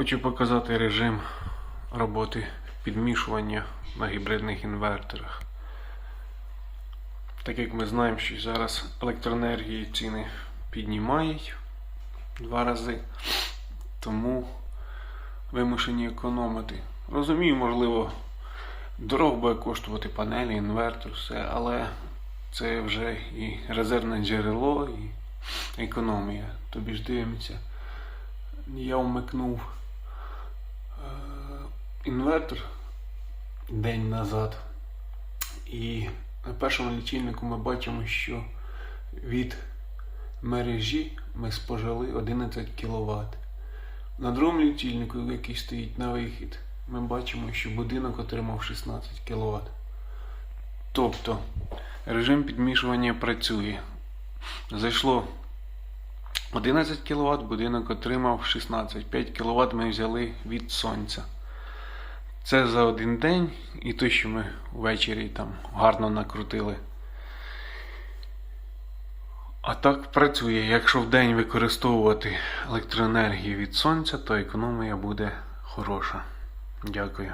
Хочу показати режим роботи підмішування на гібридних інверторах. Так як ми знаємо, що зараз електроенергії ціни піднімають два рази, тому вимушені економити. Розумію, можливо, дорого буде коштувати панелі, інвертор, все, але це вже і резервне джерело, і економія. Тобі ж дивимося. Я вмикнув інвертор день назад. І на першому лічильнику ми бачимо, що від мережі ми спожили 11 кВт. На другому лічильнику, який стоїть на вихід, ми бачимо, що будинок отримав 16 кВт. Тобто режим підмішування працює. Зайшло 11 кВт, будинок отримав 16. 5 кВт ми взяли від сонця. Це за один день, і те, що ми ввечері там гарно накрутили. А так працює. Якщо в день використовувати електроенергію від сонця, то економія буде хороша. Дякую.